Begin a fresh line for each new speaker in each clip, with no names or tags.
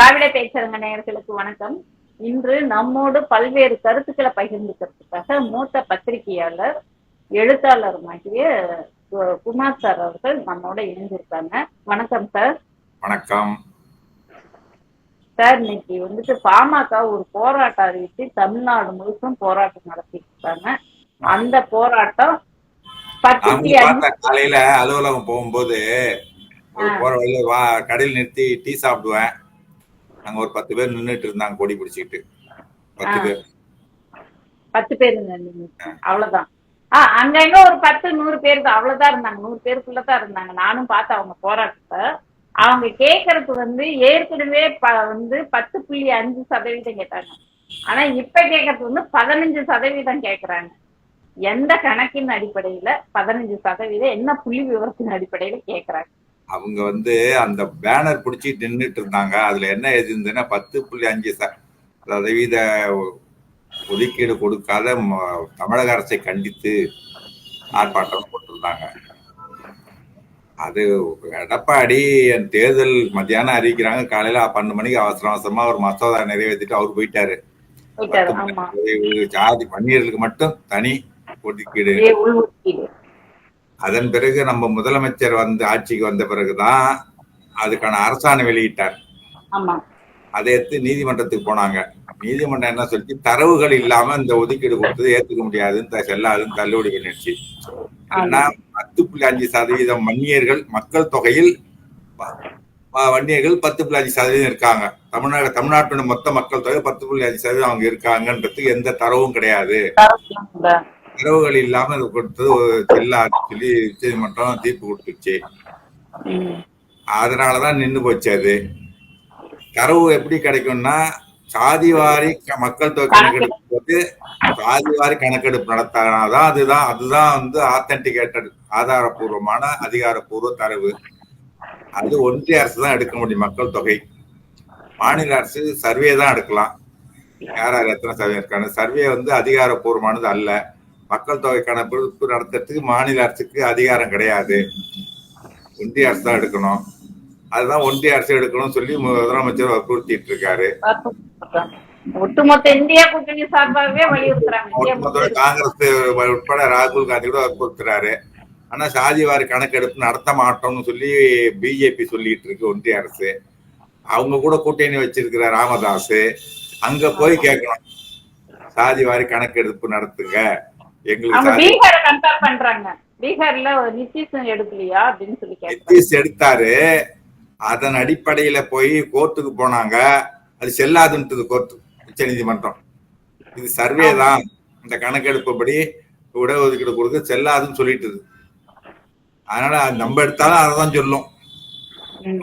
திராவிட பேச்சரங்க நேயர்களுக்கு வணக்கம். இன்று நம்மோடு பல்வேறு கருத்துக்களை பகிர்ந்துக்கிறதுக்காக மூத்த பத்திரிகையாளர் எழுத்தாளருமாகிய குமார் சார் அவர்கள் நம்மோட இணைஞ்சிருக்காங்க வணக்கம் சார்.
வணக்கம்.
சார் இன்னைக்கு வந்துட்டு பாமக ஒரு போராட்டம் அறிவித்து தமிழ்நாடு முழுசும் போராட்டம் நடத்திட்டு இருக்காங்க அந்த போராட்டம்
காலையில அலுவலகம் போகும்போது போற வழியில வா கடையில் நிறுத்தி டீ சாப்பிடுவேன். அங்க ஒரு பத்து பேர் நின்னுட்டு இருந்தாங்க கொடி பிடிச்சிக்கிட்டு. பத்து. பேர்.
பத்து பேர் அவ்வளவுதான். ஆ அங்க எங்க ஒரு பத்து நூறு பேர் தான். அவ்வளவுதான் இருந்தாங்க. நூறு பேருக்குள்ளதான் இருந்தாங்க. நானும் பார்த்தேன் அவங்க போராட்டத்தை. அவங்க கேட்கறது வந்து ஏற்கனவே வந்து பத்து புள்ளி அஞ்சு சதவீதம் கேட்டாங்க. ஆனா இப்ப கேட்கறது வந்து பதினஞ்சு சதவீதம் கேக்குறாங்க. எந்த கணக்கின் அடிப்படையில பதினஞ்சு சதவீதம் என்ன புள்ளி விவரத்தின் அடிப்படையில கேக்குறாங்க.
அவங்க வந்து அந்த பேனர் பிடிச்சிட்டு நின்னுட்டு இருந்தாங்க அதுல என்ன எழுதிருந்ததுன்னா பத்து புள்ளி அஞ்சு ச- சதவீத ஒதுக்கீடு கொடுக்காத தமிழக அரசை கண்டித்து ஆர்ப்பாட்டம் போட்டிருந்தாங்க. அது எடப்பாடி என் தேர்தல் மத்தியானம் அறிவிக்கிறாங்க. காலையில பன்னெண்டு மணிக்கு அவசர அவசரமா ஒரு மசோதா நிறைவேற்றிட்டு அவர் போயிட்டாரு. ஜாதி வன்னியர்களுக்கு மட்டும் தனி ஒதுக்கீடு. அதன் பிறகு நம்ம முதலமைச்சர் வந்து ஆட்சிக்கு வந்த பிறகுதான் அதுக்கான அரசாணை வெளியிட்டார். அதை எடுத்து நீதிமன்றத்துக்கு போனாங்க. நீதிமன்றம் என்ன சொல்லிச்சு? தரவுகள் இல்லாம இந்த ஒதுக்கீடு கொடுத்தது ஏத்துக்க முடியாதுன்னு செல்லாதுன்னு தள்ளுபடி பண்ணிடுச்சு. ஆனா பத்து புள்ளி அஞ்சு சதவீதம் வன்னியர்கள் மக்கள் தொகையில் வன்னியர்கள் பத்து புள்ளி அஞ்சு சதவீதம் இருக்காங்க. தமிழ்நாடு தமிழ்நாட்டோட மொத்த மக்கள் தொகை பத்து புள்ளி அஞ்சு சதவீதம் அவங்க இருக்காங்கன்றதுக்கு எந்த தரவும் கிடையாது.
இந்த
தரவுகள் இல்லாம இது கொடுத்தது செல்லாதுன்னு சொல்லி உச்சநீதிமன்றம் தீர்ப்பு கொடுத்துச்சு. அதனாலதான் நின்னு போச்சு அது. தரவு எப்படி கிடைக்கும்னா சாதிவாரி மக்கள் தொகை கணக்கெடுப்பு போது சாதிவாரி கணக்கெடுப்பு நடத்தினாதான் அதுதான் அதுதான் வந்து ஆத்தன்டிகேட்டட் ஆதாரபூர்வமான அதிகாரப்பூர்வ தரவு. அது ஒன்றிய அரசு தான் எடுக்க முடியும் மக்கள் தொகை. மாநில அரசு சர்வே தான் எடுக்கலாம். யார் யார் எத்தனை சர்வே இருக்காங்க? சர்வே வந்து அதிகாரப்பூர்வமானது அல்ல. மக்கள் தொகை கணக்கெடுப்பு நடத்துறதுக்கு மாநில அரசுக்கு அதிகாரம் கிடையாது. ஒன்றிய அரசு தான் எடுக்கணும். அதுதான் ஒன்றிய அரசு எடுக்கணும்னு சொல்லி முதலமைச்சர் வற்புறுத்திட்டு இருக்காரு
ஒட்டுமொத்த இந்தியா கூட்டணி சார்பாகவே வலியுறுத்துறாங்க.
காங்கிரஸ் உட்பட ராகுல் காந்தி கூட வற்புறுத்துறாரு. ஆனா சாதிவாரி கணக்கெடுப்பு நடத்த மாட்டோம்னு சொல்லி பிஜேபி சொல்லிட்டு இருக்கு ஒன்றிய அரசு. அவங்க கூட கூட்டணி வச்சிருக்கிற ராமதாஸ் அங்க போய் கேட்கணும். சாதிவாரி கணக்கெடுப்பு நடத்துங்க.
நிதிஷ்
எடுத்தாரு. அதன் அடிப்படையில போய் கோர்ட்டுக்கு போனாங்க. அது செல்லாதுன்றது கோர்ட்டு உச்ச நீதிமன்றம். இது சர்வே தான். இந்த கணக்கெடுப்பு படி இடஒதுக்கீடு கொடுக்க செல்லாதுன்னு சொல்லிட்டுது. அதனால அது நம்ம எடுத்தாலும் அதை தான் சொல்லும்.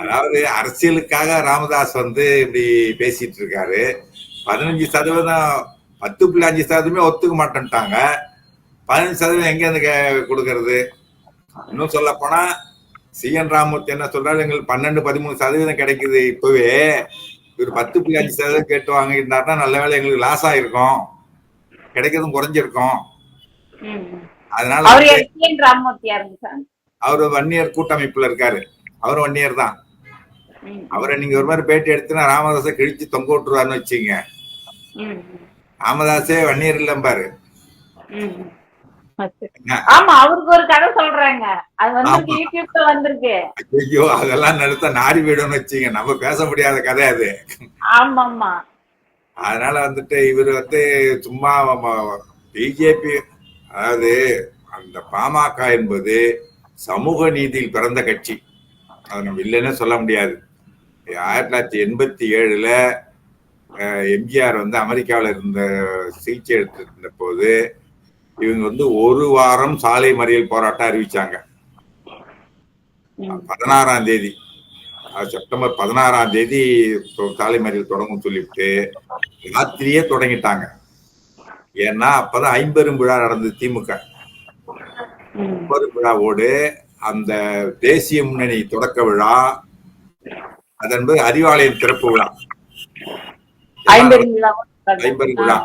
அதாவது அரசியலுக்காக ராமதாஸ் வந்து இப்படி பேசிட்டு இருக்காரு. பதினஞ்சு சதவீதம் பத்து புள்ளி அஞ்சு சதவீதமே ஒத்துக்க மாட்டேன்ட்டாங்க. பதினஞ்சு சதவீதம் எங்க இருந்து கே- கொடுக்கறது? இன்னும் சொல்ல போனா சி. என். ராமூர்த்தி என்ன சொல்றாரு? எங்களுக்கு பன்னெண்டு பதிமூணு சதவீதம் கிடைக்குது இப்பவே. இவர் பத்து புள்ளி அஞ்சு சதவீதம் கேட்டு வாங்கியிருந்தாருன்னா நல்ல வேளை எங்களுக்கு லாஸ் ஆயிருக்கும். கிடைக்கிறதும் குறைஞ்சிருக்கும். அதனால
அவர்
வன்னியர் கூட்டமைப்புல இருக்காரு. அவர் வன்னியர் தான். அவரை நீங்க ஒரு மாதிரி பேட்டி எடுத்துனா ராமதாஸை கிழிச்சு தொங்க விட்டுருவாருன்னு வச்சுங்க ராமதாஸே வன்னியர் இல்லம்பாரு.
ஆமா அவருக்கு ஒரு கதை சொல்றாங்க. அது வந்து. யூடியூப்ல வந்திருக்கு.
ஐயோ அதெல்லாம் நடத்த நாரி போயிடும்னு வச்சுங்க நம்ம பேச முடியாத கதை அது.
ஆமா ஆமா
அதனால வந்துட்டு இவர் வந்து சும்மா பிஜேபி அதாவது அந்த பாமக என்பது சமூக நீதியில் பிறந்த கட்சி. அது நம்ம இல்லைன்னு சொல்ல முடியாது. ஆயிரத்தி தொள்ளாயிரத்தி எண்பத்தி ஏழுல எம்ஜிஆர் வந்து அமெரிக்காவில் இருந்த சிகிச்சை எடுத்துட்டு இருந்த போது இவங்க வந்து ஒரு வாரம் சாலை மறியல் போராட்டம் அறிவிச்சாங்க. பதினாறாம் தேதி. செப்டம்பர் பதினாறாம் தேதி சாலை மறியல் தொடங்கும் சொல்லிட்டு ராத்திரியே தொடங்கிட்டாங்க. ஏன்னா அப்பதான் ஐம்பெரும் விழா நடந்தது திமுக.
ம்.
ஐம்பெரும் விழாவோடு அந்த தேசிய முன்னணி தொடக்க விழா அதன்பது அறிவாலயம் திறப்பு விழா.
ஐம்பது
ஐம்பெரும் விழா.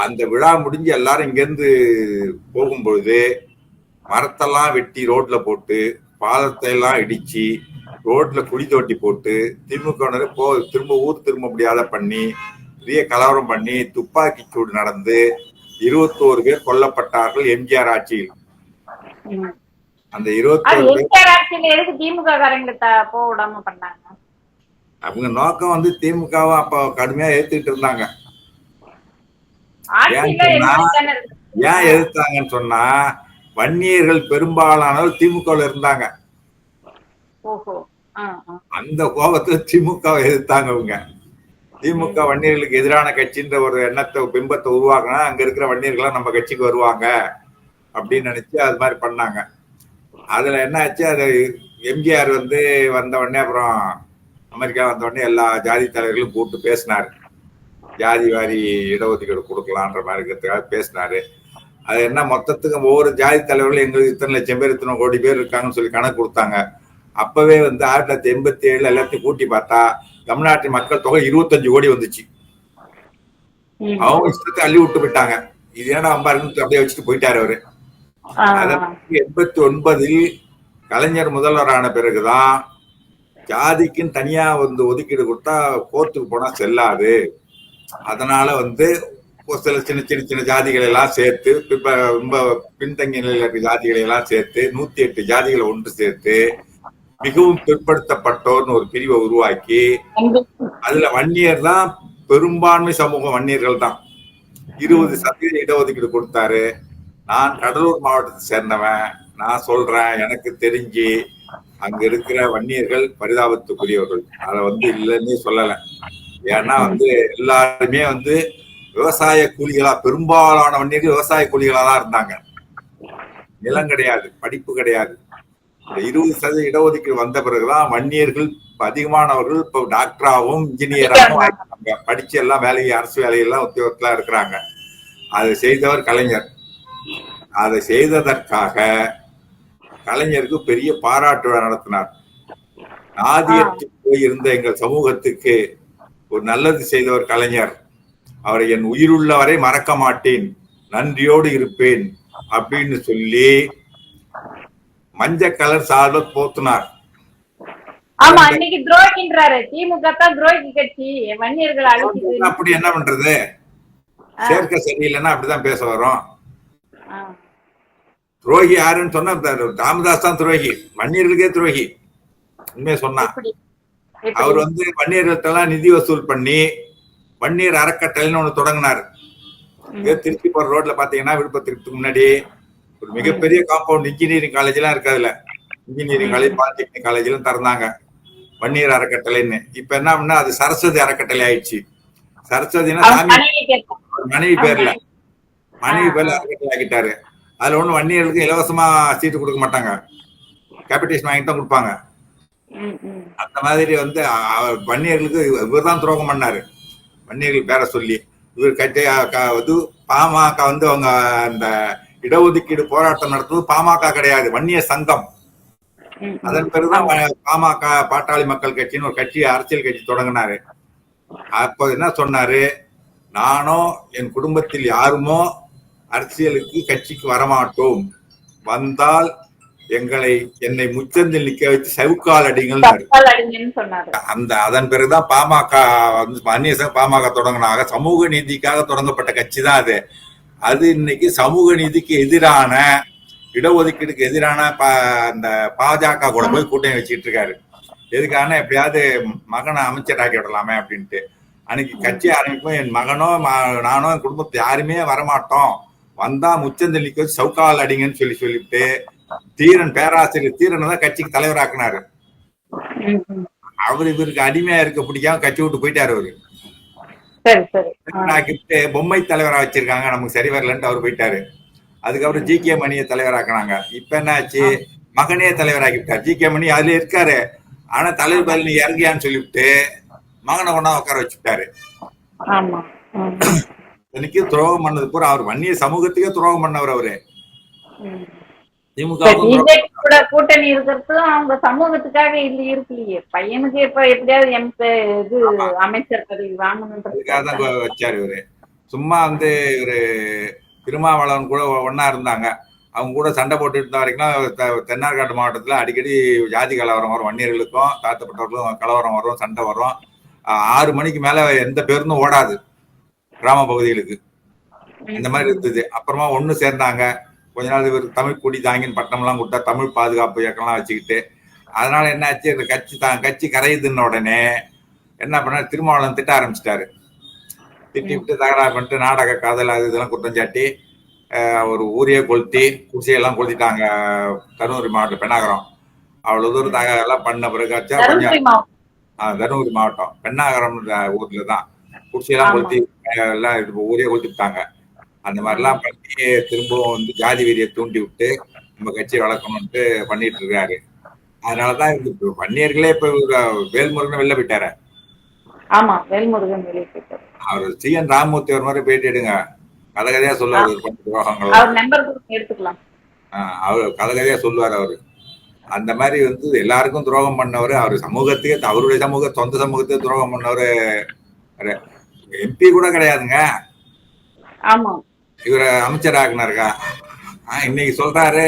அந்த விழா முடிஞ்சு எல்லாரும் இங்கிருந்து போகும்பொழுது மரத்தெல்லாம் வெட்டி ரோட்ல போட்டு பாலத்தை எல்லாம் இடிச்சு ரோட்ல குழி தோட்டி போட்டு திமுக போ திரும்ப ஊர் திரும்ப முடியாத பண்ணி பெரிய கலவரம் பண்ணி துப்பாக்கி சூடு நடந்து இருபத்தோரு பேர் கொல்லப்பட்டார்கள் எம்ஜிஆர் ஆட்சியில். அந்த இருபத்தோரு
திமுக
அவங்க நோக்கம் வந்து திமுகவை அப்ப கடுமையா ஏத்துக்கிட்டு இருந்தாங்க ஏன் எதிர்த்தாங்கன்னு சொன்னா வன்னியர்கள் பெரும்பாலானவர் திமுகவில் இருந்தாங்க. அந்த கோபத்துல திமுகவை எதிர்த்தாங்க அவங்க திமுக வன்னியர்களுக்கு எதிரான கட்சின்ற ஒரு எண்ணத்தை பிம்பத்தை உருவாக்குனா அங்க இருக்கிற வன்னியர்கள்லாம் நம்ம கட்சிக்கு வருவாங்க அப்படின்னு நினைச்சு அது மாதிரி பண்ணாங்க. அதுல என்ன ஆச்சு அது எம்ஜிஆர் வந்து வந்த உடனே அப்புறம் அமெரிக்கா வந்த உடனே எல்லா ஜாதி தலைவர்களும் கூப்பிட்டு பேசினாரு. ஜாதி வாரி இடஒதுக்கீடு கொடுக்கலான்ற மாதிரி இருக்கிறதுக்காக பேசினாரு. அது என்ன மொத்தத்துக்கு ஒவ்வொரு ஜாதி தலைவர்களும் எங்களுக்கு இத்தனை லட்சம் பேர் இத்தனை கோடி பேர் இருக்காங்கன்னு சொல்லி கணக்கு கொடுத்தாங்க. அப்பவே வந்து ஆயிரத்தி தொள்ளாயிரத்தி எண்பத்தி ஏழுல எல்லாத்தையும் கூட்டி பார்த்தா தமிழ்நாட்டின் மக்கள் தொகை இருபத்தஞ்சு கோடி வந்துச்சு. அவங்க இஷ்டத்தை அள்ளி விட்டு போயிட்டாங்க. இது ஏன்னா அம்பாருன்னு அப்படியே வச்சுட்டு போயிட்டாரு அவரு. எண்பத்தி ஒன்பதில் கலைஞர் முதல்வரான பிறகுதான் ஜாதிக்குன்னு தனியா வந்து ஒதுக்கீடு கொடுத்தா கோர்ட்டுக்கு போனா செல்லாது. அதனால வந்து ஒரு சில சின்ன சின்ன சின்ன ஜாதிகளை எல்லாம் சேர்த்து இப்ப ரொம்ப பின்தங்கிய நிலையில் இருக்க ஜாதிகளை எல்லாம் சேர்த்து நூத்தி எட்டு ஜாதிகளை ஒன்று சேர்த்து மிகவும் பிற்படுத்தப்பட்டோர்னு ஒரு பிரிவை உருவாக்கி அதுல வன்னியர் தான் பெரும்பான்மை சமூகம் வன்னியர்கள் தான். இருபது சதவீத இடஒதுக்கீடு கொடுத்தாரு. நான் கடலூர் மாவட்டத்தை சேர்ந்தவன். நான் சொல்றேன் எனக்கு தெரிஞ்சு அங்க இருக்கிற வன்னியர்கள் பரிதாபத்துக்குரியவர்கள். அதை வந்து இல்லைன்னு சொல்லலை. ஏன்னா வந்து எல்லாருமே வந்து விவசாய கூலிகளா பெரும்பாலான வன்னியர்கள் விவசாய கூலிகளா தான் இருந்தாங்க. நிலம் கிடையாது படிப்பு கிடையாது. இந்த இருபது சதவீத இடஒதுக்கீடு வந்த பிறகுதான் வன்னியர்கள் அதிகமானவர்கள் இப்போ டாக்டராகவும் இன்ஜினியராகவும். படிச்சு எல்லாம் வேலையை அரசு வேலையெல்லாம் உத்தியோகத்துல இருக்கிறாங்க. அதை செய்தவர் கலைஞர். அதை செய்ததற்காக கலைஞருக்கு பெரிய பாராட்டு நடத்தினார். ஆதியத்து போயிருந்த எங்கள் சமூகத்துக்கு ஒரு நல்லது செய்தவர் கலைஞர். அவரை என் உயிருள்ளவரை மறக்க மாட்டேன். நன்றியோடு இருப்பேன் அப்படின்னு சொல்லி மஞ்சள் கலர் சால்வை போத்துனார்.
ஆமா இன்னைக்கு துரோகின்றாரு. திமுக தான் துரோகி கட்சி. வன்னியர்கள் அழைச்சிது
அப்படி என்ன பண்றது? சேர்க்க சரியில்லைன்னா அப்படிதான் பேச வரும். துரோகி யாருன்னு சொன்னா ராமதாஸ் தான் துரோகி. வன்னியர்களுக்கே துரோகி. உண்மையை சொன்னா. அவர்? வந்து எல்லாம் நிதி வசூல் பண்ணி வன்னியர் அறக்கட்டளைன்னு ஒண்ணு தொடங்கினார். இதே திருச்சி போற ரோட்ல பாத்தீங்கன்னா விழுப்புரத்துக்கு முன்னாடி ஒரு மிகப்பெரிய காம்பவுண்ட் இன்ஜினியரிங் காலேஜ் எல்லாம் இருக்காதுல இன்ஜினியரிங் காலேஜ் பாலிடெக்னிக் காலேஜ் எல்லாம் திறந்தாங்க. வன்னியர் அறக்கட்டளைன்னு. இப்ப என்ன பண்ணா அது சரஸ்வதி அறக்கட்டளை ஆயிடுச்சு. சரஸ்வதினா
மனைவி
பேர்ல. மனைவி. பேர்ல அறக்கட்டளை ஆக்கிட்டாரு. அதுல ஒண்ணு வன்னியர்களுக்கு இலவசமா சீட்டு கொடுக்க மாட்டாங்க. கேபிடேஷன் வாங்கிட்டு தான் கொடுப்பாங்க. அந்த மாதிரி வந்து வன்னியர்களுக்கு இவர் தான் துரோகம் பண்ணாரு. வன்னியர்கள் பேரை சொல்லி இவர் கட்டி க- இது பாமக வந்து அவங்க அந்த இடஒதுக்கீடு போராட்டம் நடத்துவது பாமக கிடையாது வன்னிய சங்கம். அதன் பிறகுதான் பாமக பாட்டாளி மக்கள் கட்சின்னு ஒரு கட்சி அரசியல் கட்சி தொடங்கினாரு. அப்போ என்ன சொன்னாரு? நானோ என் குடும்பத்தில் யாருமோ அரசியலுக்கு கட்சிக்கு வரமாட்டோம். வந்தால் எங்களை என்னை முச்சந்தில் நிக்க வச்சு சவுக்கால் அடிங்கள் அந்த அதன் பிறகுதான் பாமக வந்து அந்நிய பாமக தொடங்கினாங்க சமூக நீதிக்காக தொடங்கப்பட்ட கட்சி தான் அது. அது இன்னைக்கு சமூக நீதிக்கு எதிரான இடஒதுக்கீடுக்கு எதிரான அந்த பாஜக கூட போய் கூட்டணி வச்சுக்கிட்டு இருக்காரு. எதுக்கான எப்படியாவது மகனை அமைச்சராக்கி விடலாமே அப்படின்ட்டு. அன்னைக்கு கட்சி ஆரம்பிக்கும் என் மகனோ நானோ என் குடும்பத்தை யாருமே வரமாட்டோம். வந்தா முச்சந்தில் நிக்க வச்சு சவுக்கால் அடிங்கன்னு சொல்லி சொல்லிட்டு தீரன் பேராசிரியர் தீரனை தான் கட்சிக்கு தலைவராக்குனாரு. அவர் இவருக்கு அடிமையா இருக்க பிடிக்காம கட்சி விட்டு போயிட்டாரு அவரு. பொம்மை தலைவரா வச்சிருக்காங்க நமக்கு சரி வரலன்ட்டு அவர் போயிட்டாரு. அதுக்கப்புறம் ஜி. கே. மணியை தலைவராக்குனாங்க. இப்ப என்ன ஆச்சு மகனே தலைவராக்கி விட்டார் ஜி. கே. மணி அதுல இருக்காரு. ஆனா தலைவர் பதில் நீ இறங்கியான்னு சொல்லிவிட்டு மகனை கொண்டா உட்கார வச்சுட்டாரு. இன்னைக்கு துரோகம் பண்ணது பூரா அவர் வன்னிய சமூகத்துக்கே துரோகம் பண்ணவர் அவரு.
கூட கூட்டணி இருக்கிறதும் அவங்க சமூகத்துக்காக இல்ல இருக்கலையே பையனுக்கு இப்ப எப்படியாவது எம் இது அமைச்சர் பதவி
அதுக்காக தான்
வாங்கணும்ன்றது
வச்சாரு இவரு. சும்மா வந்து இவரு திருமாவளவன் கூட ஒன்னா இருந்தாங்க. அவங்க கூட சண்டை போட்டுட்டு இருந்த வரைக்கும் தென்னார்காட்டு மாவட்டத்துல அடிக்கடி ஜாதி கலவரம் வரும். வன்னியர்களுக்கும் தாழ்த்தப்பட்டவர்களுக்கும் கலவரம் வரும் சண்டை வரும். ஆறு மணிக்கு மேல எந்த பேருந்தும் ஓடாது. கிராம பகுதிகளுக்கு. இந்த மாதிரி இருந்தது. அப்புறமா ஒண்ணு சேர்ந்தாங்க. கொஞ்ச நாள் இவர் தமிழ் குடி தாங்கின்னு பட்டம்லாம் கொடுத்தா தமிழ் பாதுகாப்பு இயக்கம்லாம் வச்சுக்கிட்டு அதனால என்ன ஆச்சு இந்த கட்சி தான் கட்சி கரையுதுன்ன உடனே என்ன பண்ண திருமாவளவன் திட்ட ஆரம்பிச்சிட்டாரு. திட்டி விட்டு தகராறு பண்ணிட்டு நாடக காதல் அது இதெல்லாம் குற்றம் சாட்டி ஒரு ஊரையே கொளுத்தி குடிசையெல்லாம் கொளுத்திட்டாங்க தருமபுரி மாவட்டம் பெண்ணாகரம். அவ்வளவு தூரம் தகவலாம் பண்ண பிறகு ஆச்சா கொஞ்சம்
தருமபுரி மாவட்டம்.
பெண்ணாகரம் ஊர்ல தான். குடிசையெல்லாம். கொளுத்தி எல்லாம் இது ஊரே கொளுத்திட்டாங்க. அந்த மாதிரிலாம் பண்ணி திரும்பவும் வந்து ஜாதி வெறியை தூண்டி விட்டு நம்ம கட்சியை வளர்க்கணும்ட்டு பண்ணிட்டு இருக்காரு அதனாலதான் இது வன்னியர்களே இப்ப வேல்முருகன் வெளில போயிட்டாரு?
ஆமா வேல்முருகன் வெளியே போயிட்டாரு.
அவர் சி என் ராமமூர்த்தி ஒரு மாதிரி பேட்டி எடுங்க. கதை கதையா சொல்லுவார் ஒரு பத்து துரோகங்கள்
அவர் நம்பர் கொடுத்து எடுத்துக்கலாம்.
அவர் கதை கதையா சொல்லுவார் அவரு. அந்த மாதிரி வந்து எல்லாருக்கும் துரோகம் பண்ணவர் அவர் சமூகத்துக்கே அவருடைய சமூக சொந்த சமூகத்துக்கு துரோகம் பண்ணவர் எம்பி கூட கிடையாதுங்க.
ஆமா.
இவரை அமைச்சர் ஆஹ் இன்னைக்கு சொல்றாரு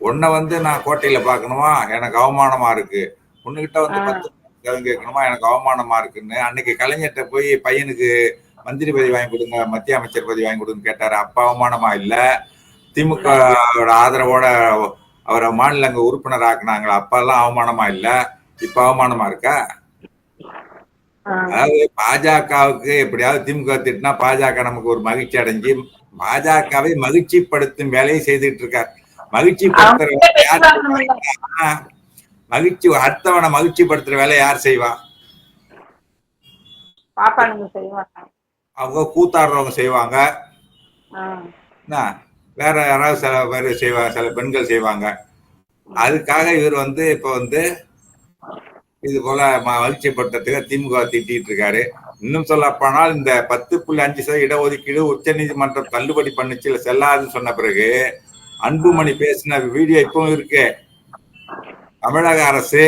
உன்னை வந்து நான் கோட்டையில பார்க்கணுமா? எனக்கு அவமானமா இருக்கு. உன்னுகிட்ட வந்து. பத்து கேள்வி கேட்கணுமா? எனக்கு அவமானமா இருக்குன்னு. அன்னைக்கு கலைஞர்கிட்ட போய் பையனுக்கு மந்திரி பதவி வாங்கி கொடுங்க மத்திய அமைச்சர் பதவி வாங்கி கொடுங்க கேட்டாரு. அப்ப அவமானமா இல்ல. திமுக வோட ஆதரவோட அவரை மாநிலங்க உறுப்பினர் ஆக்குனாங்களா? அப்ப எல்லாம் அவமானமா இல்ல. இப்ப அவமானமா இருக்கா? அதாவது பாஜகவுக்கு எப்படியாவது திமுக திட்டினா பாஜக நமக்கு ஒரு மகிழ்ச்சி அடைஞ்சு பாஜகவை மகிழ்ச்சிப்படுத்தும் வேலையை செய்துட்டு இருக்கார். மகிழ்ச்சி படுத்துற? மகிழ்ச்சி அடுத்தவனை மகிழ்ச்சி படுத்துற வேலை யார் செய்வா? அவங்க கூத்தாடுறவங்க செய்வாங்க. வேற யாராவது சில பேர் செய்வாங்க சில பெண்கள் செய்வாங்க. அதுக்காக இவர் வந்து இப்ப வந்து இது போல மகிழ்ச்சிப்படுத்துறதுக்கு திமுக திட்டிட்டு இருக்காரு. இன்னும் சொல்ல போனால் இந்த பத்து புள்ளி அஞ்சு சதவீத இடஒதுக்கீடு உச்ச நீதிமன்றம் தள்ளுபடி பண்ணுச்சு இல்ல செல்லாதுன்னு சொன்ன பிறகு அன்புமணி பேசின வீடியோ இப்பவும் இருக்கு. தமிழக அரசு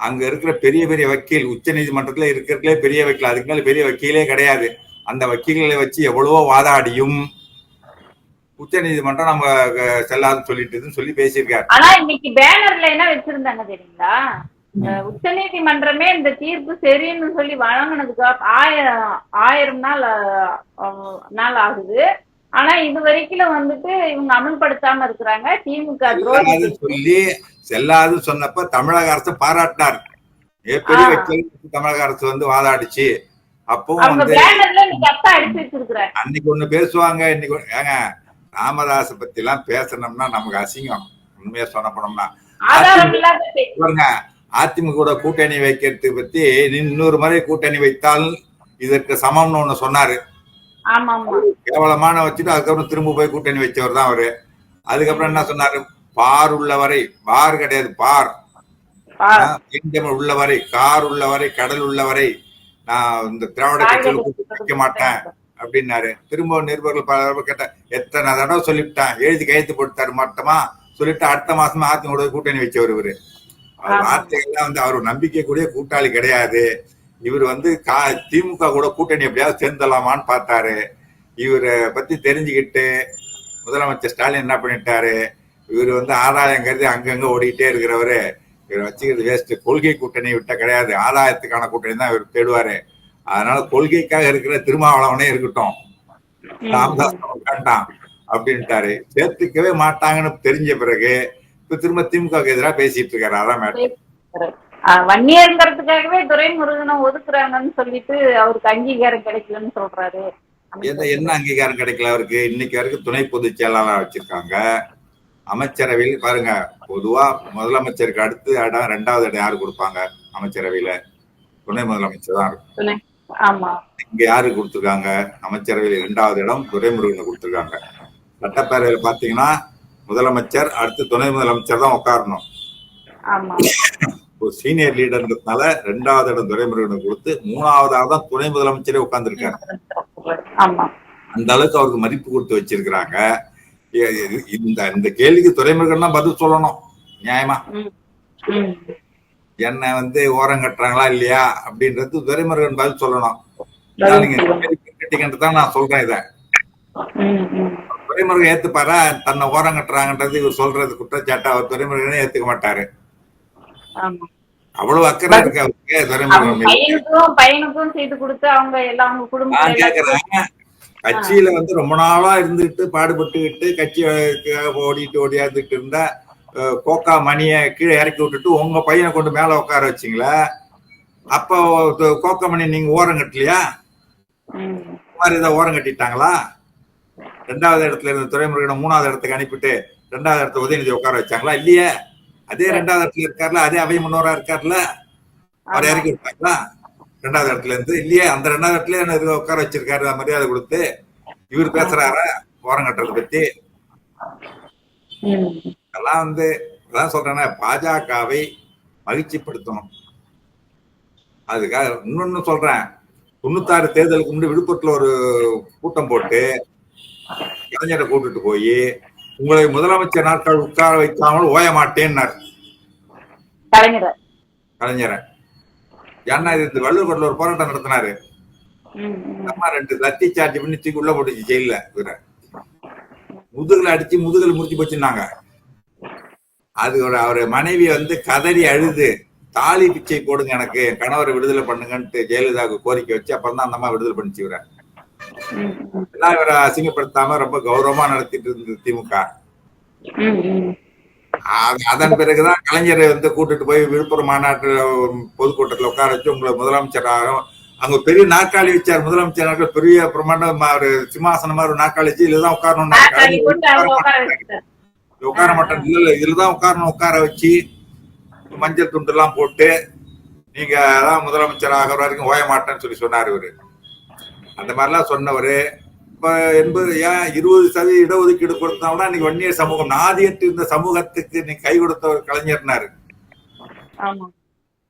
அங்க இருக்கிற பெரிய பெரிய வக்கீல் உச்ச நீதிமன்றத்துல இருக்கிறதுலே பெரிய வக்கீல் அதுக்கு மேல பெரிய வக்கீலே கிடையாது. அந்த வக்கீல்களை வச்சு எவ்வளவோ வாதாடியும் உச்ச நீதிமன்றம் நம்ம செல்லாதுன்னு சொல்லிட்டுன்னு சொல்லி பேசியிருக்காரு.
ஆனா இன்னைக்கு பேனர்ல என்ன வச்சிருந்தாங்க தெரியுங்களா? உச்ச நீதிமன்றமே இந்த தீர்ப்பு சரின்னு சொல்லி வழங்கினதுக்கு ஆயிரம் ஆயிரம் நாள் நாள் ஆகுது. ஆனா இது வரைக்கும் வந்துட்டு இவங்க அமல்படுத்தாம இருக்கிறாங்க. திமுக
சொல்லி செல்லாதுன்னு சொன்னப்ப தமிழக அரசு பாராட்டினார். வக்கீல் தமிழக அரசு வந்து வாதாடிச்சு. வந்து
அப்பா வச்சிருக்கிறாங்க
அன்னைக்கு ஒண்ணு பேசுவாங்க இன்னைக்கு ஏங்க ராமதாஸ் பத்தி எல்லாம் பேசணும்னா நமக்கு அசிங்கம். உண்மையா சொன்ன போனோம்னா. பாருங்க அதிமுக கூட கூட்டணி வைக்கிறது பத்தி இன்னொரு முறை கூட்டணி வைத்தால் இதற்கு சமம்னு ஒண்ணு சொன்னாரு. கேவலமான வச்சுட்டு அதுக்கப்புறம் திரும்ப போய் கூட்டணி வச்சவர் தான் அவரு. அதுக்கப்புறம் என்ன சொன்னாரு? பார் உள்ளவரை பார் கிடையாது பார். கிங்டம் உள்ளவரை கார் உள்ளவரை கடல் உள்ளவரை நான் இந்த திராவிட கட்சிகளுக்கு வைக்க மாட்டேன் அப்படின்னாரு. திரும்ப நிருபர்கள் பல கேட்டேன் எத்தனை தடவை சொல்லிவிட்டேன்? எழுதி கையெழுத்து போட்டுத்தாரு மாட்டோமா? சொல்லிட்டு அடுத்த மாசமா அதிமுக கூட்டணி வச்சவர் இவரு. வார்த்தைகள்லாம் வந்து அவர் நம்பிக்கைக்குரிய கூட்டாளி கிடையாது. இவர் வந்து கா திமுக கூட கூட்டணி எப்படியாவது சேர்ந்தலாமான்னு பார்த்தாரு. இவரை பத்தி தெரிஞ்சுக்கிட்டு முதலமைச்சர் ஸ்டாலின் என்ன பண்ணிட்டாரு? இவர் வந்து ஆதாயம் கருதி அங்கங்க ஓடிக்கிட்டே இருக்கிறவரு. இவர் வச்சுக்கிறது வேஸ்ட் கொள்கை கூட்டணி விட்ட கிடையாது. ஆதாயத்துக்கான கூட்டணி தான் இவர் தேடுவாரு. அதனால கொள்கைக்காக இருக்கிற திருமாவளவனே இருக்கட்டும். ராமதாஸ் வேண்டாம் அப்படின்ட்டாரு. சேர்த்துக்கவே மாட்டாங்கன்னு தெரிஞ்ச பிறகு இப்ப திரும்ப திமுக எதிராக பேசிட்டு இருக்காரு. அதான் மேடம்
வன்னியருங்கிறதுக்காகவே துரைமுருகனை ஒதுக்குறாங்கன்னு சொல்லிட்டு அவருக்கு அங்கீகாரம் கிடைக்கலன்னு சொல்றாரு.
என்ன அங்கீகாரம் கிடைக்கல அவருக்கு? இன்னைக்கு வரைக்கும் துணை பொதுச் செயலாளர் வச்சிருக்காங்க. அமைச்சரவையில் பாருங்க பொதுவா முதலமைச்சருக்கு அடுத்து இடம் ரெண்டாவது இடம் யாரு கொடுப்பாங்க அமைச்சரவையில? துணை முதலமைச்சர் தான் இருக்கும். இங்க யாரு கொடுத்துருக்காங்க? அமைச்சரவையில் இரண்டாவது இடம் துரைமுருகன் கொடுத்துருக்காங்க. சட்டப்பேரவையில பாத்தீங்கன்னா முதலமைச்சர் அடுத்து துணை முதலமைச்சர் தான் உட்காரணும். ஒரு சீனியர் லீடர்ன்றதுனால ரெண்டாவது இடம் துரைமுருகனுக்கு கொடுத்து மூணாவதாக தான் துணை முதலமைச்சரே உட்கார்ந்துருக்காரு. அந்த அளவுக்கு அவருக்கு மதிப்பு கொடுத்து வச்சிருக்கிறாங்க. இந்த இந்த கேள்விக்கு துறைமுருகன் தான் பதில் சொல்லணும். நியாயமா. என்ன வந்து ஓரம் கட்டுறாங்களா இல்லையா? அப்படின்றது துரைமுருகன் பதில் சொல்லணும். நீங்க தான் நான் சொல்றேன் இதை. துறைமுருகன் ஏத்துப்பாரா? தன்னை ஓரம் கட்டுறாங்கன்றது இவர் சொல்றது குற்றச்சாட்டை அவர் துறைமுருகனே ஏத்துக்க மாட்டாரு. அவ்வளவு அக்கறை இருக்கு அவருக்கு துறைமுருகன்.
பையனுக்கும் செய்து கொடுத்து அவங்க எல்லாம் எல்லாத்துக்கும்
கேக்குறேன். கட்சியில வந்து ரொம்ப நாளா இருந்துட்டு பாடுபட்டுக்கிட்டு கட்சிக்காக ஓடிட்டு ஓடியாந்துட்டு இருந்த கோக்கா மணியை கீழே இறக்கி விட்டுட்டு உங்க பையனை கொண்டு மேல உட்கார வச்சீங்களா? அப்போ கோக்கா மணி நீங்க ஓரம் கட்டலையா? மாதிரி இதை ஓரம் கட்டிட்டாங்களா? ரெண்டாவது இடத்துல இருந்த துறைமுருகனை மூணாவது இடத்துக்கு அனுப்பிட்டு ரெண்டாவது இடத்த உதயநிதி உட்கார வச்சாங்களா? இல்லையே. அதே ரெண்டாவது இடத்துல இருக்கார்ல அதே அவை முன்னோரா இருக்கார்ல? அவரை. இறக்கி விட்டாங்களா? ரெண்டாவது இடத்துல இருந்து இல்லையே. அந்த ரெண்டாவது இடத்துல என்ன உட்கார வச்சிருக்காரு? மரியாதை கொடுத்து இவர் பேசுறாரா? ஓரம் கட்டுறதை பத்தி. அதெல்லாம் வந்து அதான் சொல்றேன்னா பாஜகவை மகிழ்ச்சிப்படுத்தணும். அதுக்காக இன்னொன்னு சொல்றேன். தொண்ணூத்தாறு தேர்தலுக்கு முன்னாடி விழுப்புரத்துல ஒரு கூட்டம் போட்டு கலைஞரை கூட்டிட்டு போய் உங்களை முதலமைச்சர் நாட்கள் உட்கார வைக்காமல் ஓய மாட்டேன்னார்.
கலைஞர்.
கலைஞரை. ஏன்னா இது வள்ளுவர் ஒரு போராட்டம் நடத்தினாரு. அம்மா ரெண்டு லத்தி சார்ஜ் பண்ணி தூக்கி உள்ள போட்டுச்சு ஜெயில முதுகுல அடிச்சு முதுகுல முடிச்சு போச்சுன்னாங்க. அது ஒரு அவர் மனைவி வந்து கதறி அழுது தாலி பிச்சை போடுங்க எனக்கு என் கணவரை விடுதலை பண்ணுங்கன்ட்டு ஜெயலலிதாவுக்கு கோரிக்கை வச்சு அப்புறம் தான் அந்த அம்மா விடுதலை பண்ணிச்சு இவரை. இவரை அசிங்கப்படுத்தாம ரொம்ப கௌரவமா நடத்திட்டு இருந்தது திமுக. அதன் பிறகுதான் கலைஞரை வந்து கூட்டிட்டு போய் விழுப்புரம் மாநாட்டு பொதுக்கூட்டத்துல உட்கார வச்சு உங்களை முதலமைச்சராக அங்க பெரிய நாற்காலி வச்சார் முதலமைச்சர் நாற்காலி பெரிய பிரமாண்டம் ஒரு சிம்மாசனம் மாதிரி ஒரு நாற்காலி வச்சு இதுதான் உட்காரணும்
உட்கார
மாட்டேன் இல்ல இதுலதான் உட்காரணும் உட்கார வச்சு மஞ்சள் துண்டு எல்லாம் போட்டு நீங்க தான் முதலமைச்சர் ஆகிற வரைக்கும் ஓய மாட்டேன்னு சொல்லி சொன்னார் இவரு. அந்த மாதிரிலாம் சொன்னவரு. இப்ப எண்பது ஏன் இருபது சதவீத இடஒதுக்கீடு கொடுத்தோம்னா இன்னைக்கு வன்னியர் சமூகம் நாதியற்று இந்த சமூகத்துக்கு நீ கை கொடுத்த ஒரு கலைஞர்னாரு.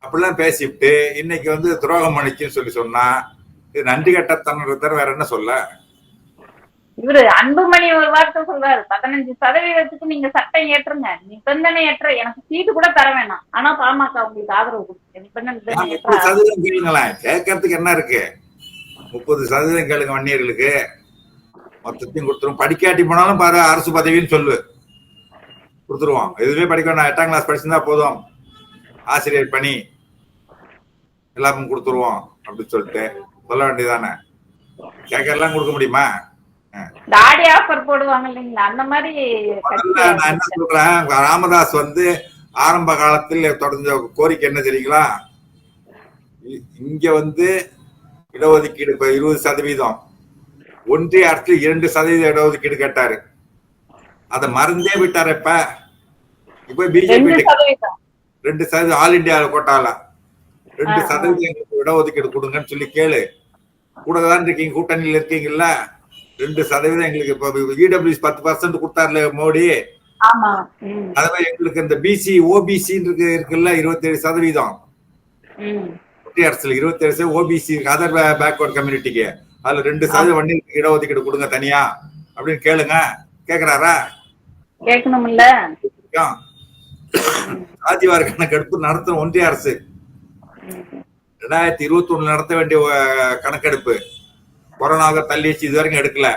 அப்படிலாம் பேசிவிட்டு இன்னைக்கு வந்து துரோகம் பண்ணிச்சுன்னு சொல்லி சொன்னா இது நன்றி கட்டத்தனத்தை தவிர வேற என்ன சொல்ல?
இவரு அன்புமணி ஒரு வார்த்தை சொல்றாரு பதினஞ்சு சதவீதத்துக்கு நீங்க சட்டம் ஏற்றுங்க நிபந்தனை ஏற்ற எனக்கு சீட்டு கூட தர வேணாம். ஆனா பாமக உங்களுக்கு ஆதரவு கொடுங்க நிபந்தனை
கேட்கறதுக்கு என்ன இருக்கு? முப்பது சதவீதம் கேளுங்க வன்னியர்களுக்கு. மொத்தத்தையும் கொடுத்துரும். படிக்காட்டி போனாலும் பாரு அரசு பதவின்னு சொல்லு. கொடுத்துருவோம் எதுவுமே படிக்க வேண்டாம் எட்டாம் கிளாஸ் படிச்சிருந்தா போதும். ஆசிரியர் பணி. எல்லாருக்கும் கொடுத்துருவோம் அப்படின்னு சொல்லிட்டு சொல்ல வேண்டியதானே? கேட்கறதுலாம் கொடுக்க முடியுமா?
தாடி ஆஃபர் போடுவாங்க இல்லைங்களா? அந்த மாதிரி
முதல்ல நான் என்ன சொல்றேன்? ராமதாஸ் வந்து ஆரம்ப காலத்தில் தொடர்ந்த கோரிக்கை என்ன தெரியுங்களா? இங்க வந்து இடஒதுக்கீடு இப்ப இருபது சதவீதம். ஒன்றிய அரசு இரண்டு சதவீத இடஒதுக்கீடு கேட்டாரு. அதை மறந்தே விட்டாரு இப்ப. இப்ப பிஜேபி
சதவீதம்.
ரெண்டு சதவீதம் ஆல் இந்தியா கோட்டால ரெண்டு. சதவீதம் இடஒதுக்கீடு கொடுங்கன்னு சொல்லி கேளு. கூட தான் இருக்கீங்க கூட்டணியில இருக்கீங்கல்ல. ரெண்டு சதவீதம் எங்களுக்கு இப்ப இடபிள்யூஸ் பத்து பர்சன்ட் கொடுத்தாருல மோடி. அதுவே எங்களுக்கு இந்த பிசி ஓபிசி இருக்கு இருக்குல்ல இருபத்தேழு சதவீதம். ஒன்றிய அரசுல இருபத்தேழு சதவீதம் ஓபிசி அதர் பேக்வர்ட் கம்யூனிட்டிக்கு அதுல ரெண்டு சதவீதம் வண்டி இடஒதுக்கீடு கொடுங்க தனியா. அப்படின்னு கேளுங்க. கேக்குறாரா?
கேட்கணும்ல.
சாதிவார கணக்கெடுப்பு நடத்தும் ஒன்றிய அரசு. ரெண்டாயிரத்தி இருபத்தி ஒண்ணு நடத்த வேண்டிய கணக்கெடுப்பு. கொரோனாவை தள்ளி வச்சு இது வரைக்கும் எடுக்கல.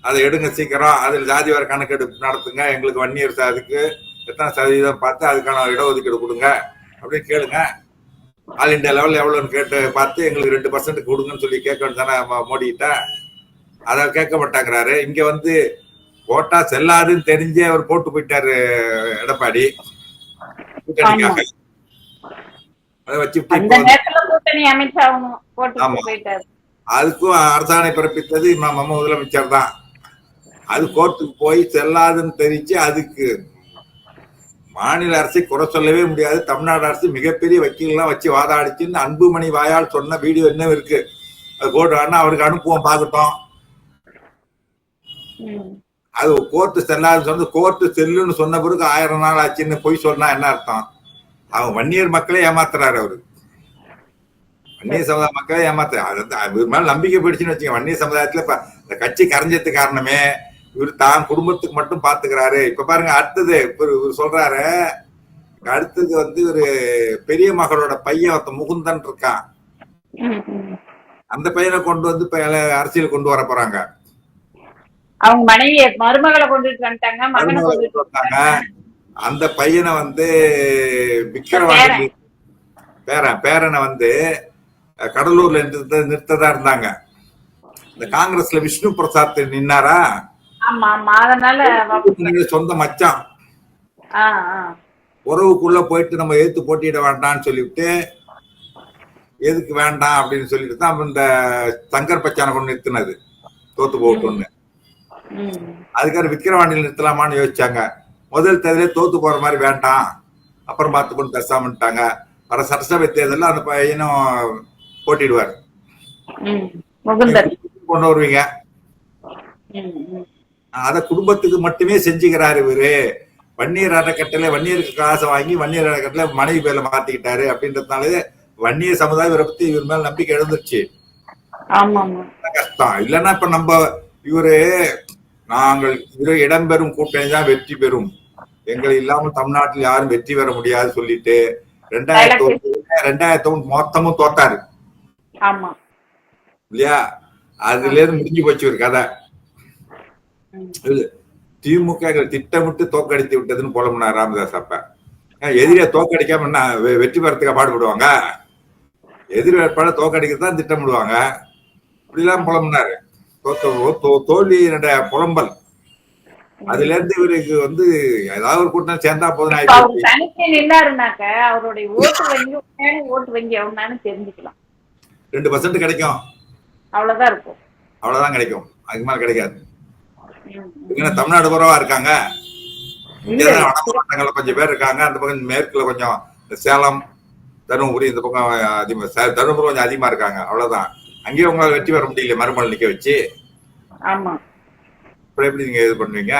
அதை எடுங்க சீக்கிரம். அதில் ஜாதிவார கணக்கெடுப்பு நடத்துங்க. எங்களுக்கு வன்னியர் சாதிக்கு எத்தனை சதவீதம் பார்த்து அதுக்கான இடஒதுக்கீடு கொடுங்க. அப்படின்னு கேளுங்க. ஆல் இந்தியா லெவல் எவ்வளோன்னு கேட்டு பார்த்து எங்களுக்கு ரெண்டு பர்சன்ட் கொடுங்கன்னு சொல்லி கேட்க வேண்டியதானே மோடி கிட்ட அதை கேட்க மாட்டாங்கிறாரு. இங்க வந்து போட்டா செல்லாதுன்னு தெரிஞ்சே அவர் போட்டு போயிட்டாரு எடப்பாடி. கூட்டணிக்காக. அதை.
போயிட்டாரு.
அதுக்கும் அரசாணை பிறப்பித்தது நம்ம முதலமைச்சர் தான். அது கோர்ட்டுக்கு போய் செல்லாதுன்னு தெரிஞ்சு அதுக்கு மாநில அரசை குறை சொல்லவே முடியாது. தமிழ்நாடு அரசு மிகப்பெரிய வக்கீல்லாம் வச்சு வாதாடிச்சுன்னு அன்புமணி வாயால் சொன்ன வீடியோ இன்னும் இருக்கு. அது கோர்ட் வேணா அவருக்கு அனுப்புவோம் பார்க்கட்டும். அது கோர்ட்டு செல்லாதுன்னு சொன்னது கோர்ட்டு செல்லுன்னு சொன்ன பிறகு ஆயிரம் நாள் ஆச்சுன்னு பொய் சொன்னா என்ன அர்த்தம்? அவன் வன்னியர் மக்களே ஏமாத்துறாரு அவரு. வன்னிய சமுதாய மக்களே ஏமாத்துறாரு. அது மேல நம்பிக்கை போயிடுச்சுன்னு வச்சுங்க வன்னிய சமுதாயத்துல இந்த கட்சி கரைஞ்சதுக்கு காரணமே இவர் தான் குடும்பத்துக்கு மட்டும் பாத்துக்கிறாரு. இப்ப பாருங்க அடுத்தது இவர் சொல்றாரு அடுத்தது வந்து ஒரு பெரிய மகளோட பையன் ஒருத்தன் முகுந்தன் இருக்கான். அந்த பையனை கொண்டு வந்து இப்ப அரசியல் கொண்டு வர போறாங்க.
அவங்க மனைவிய மருமகளை கொண்டுட்டு வந்துட்டாங்க.
அந்த பையனை வந்து விக்கிரவாண்டி பேரன் பேரனை வந்து கடலூர்ல நிறுத்த நிறுத்ததா இருந்தாங்க. இந்த காங்கிரஸ்ல விஷ்ணு பிரசாத் நின்னாரா?
ஆமா ஆமா. அதனால அவ-
சொந்த மச்சான். உறவுக்குள்ள போயிட்டு நம்ம எதிர்த்து போட்டியிட வேண்டாம்னு சொல்லிவிட்டு எதுக்கு வேண்டாம் அப்படின்னு சொல்லிட்டு தான் இந்த சங்கர் பச்சானை கொண்டு நிறுத்தினது. தோத்து போகட்டும்னு
ம்.
அதுக்காக விக்கிரவாண்டியில் நிறுத்தலாமான்னு யோசிச்சாங்க. முதல் தேர்தலே தோத்து போற மாதிரி வேண்டாம். அப்புறம் பார்த்து கொண்டு பேசாமட்டாங்க வர சட்டசபை தேர்தலில் அந்த பையனும் போட்டிடுவார். கொண்டு வருவீங்க. அத குடும்பத்துக்கு மட்டுமே செஞ்சுக்கிறாரு இவரு. வன்னியர் அறக்கட்டளை வன்னியருக்கு காசை வாங்கி வன்னியர் அறக்கட்டளை மனைவி பேர்ல மாத்திக்கிட்டாரு அப்படின்றதுனால வன்னிய சமுதாயம் இவரை பத்தி இவர் மேல நம்பிக்கை எழுந்துருச்சு. கஷ்டம். இல்லைன்னா இப்ப நம்ம இவரு நாங்கள் இரு இடம்பெறும் கூட்டணி தான் வெற்றி பெறும். எங்களை இல்லாமல் தமிழ்நாட்டில் யாரும் வெற்றி பெற முடியாது சொல்லிட்டு ரெண்டாயிரத்தி ஒண்ணு ரெண்டாயிரத்தி ஒண்ணு மொத்தமும் தோத்தாரு.
ஆமா.
இல்லையா? அதுல இருந்து முடிஞ்சு போச்சு ஒரு கதை. திமுக திட்டமிட்டு தோக்கடித்து விட்டதுன்னு புலம்புனார் ராமதாஸ் அப்ப. எதிரியை தோக்கடிக்காம என்ன வெற்றி பெறத்துக்கு பாடுபடுவாங்க? எதிர் வேட்பாளர் தோக்கடிக்கிறது தான் திட்டமிடுவாங்க. இப்படிலாம் புலம்புனாரு தோத்த தோ- தோல்வியினுடைய புலம்பல். அதுல இருந்து இவருக்கு வந்து ஏதாவது ஒரு கூட்டம் சேர்ந்தா போதும்
தனிச்சு நின்னாருனாக்க அவருடைய ஓட்டு வங்கி ஓட்டு வங்கி எவ்வளவுன்னு தெரிஞ்சுக்கலாம்.
ரெண்டு பர்சன்ட் கிடைக்கும்.
அவ்வளவுதான் இருக்கும்.
அவ்வளவுதான் கிடைக்கும். அதுக்கு மேல கிடைக்காது. இவங்க தமிழ்நாடு பூராவா இருக்காங்க. மாவட்டங்கள்ல கொஞ்சம் பேர் இருக்காங்க. அந்த பக்கம் மேற்குல கொஞ்சம் சேலம் தருமபுரி இந்த பக்கம் அதிகமா தருமபுரி கொஞ்சம் அதிகமா இருக்காங்க. அவ்வளவுதான். அங்கேயும் உங்களால வெற்றி பெற முடியல மறுமணம் நிக்க வச்சு.
ஆமா.
அப்புறம் எப்படி நீங்க இது பண்ணுவீங்க.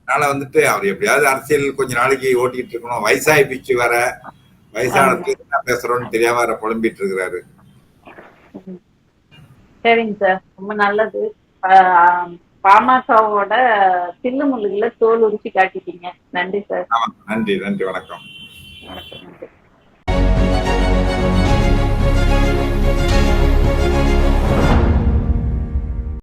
அதனால வந்துட்டு அவர் எப்படியாவது அரசியல் கொஞ்ச நாளைக்கு ஓட்டிட்டு இருக்கணும். வயசாகி பிச்சு வர வயசானதுக்கு என்ன பேசுறோம்னு தெரியாம வர புலம்பிட்டு இருக்கிறாரு.
சரிங்க சார். ரொம்ப நல்லது. பாமகவோட தில்லு முள்ளுகளை தோல் உரிச்சு காட்டிட்டீங்க. நன்றி சார்.
நன்றி நன்றி வணக்கம்.
வணக்கம் நன்றி.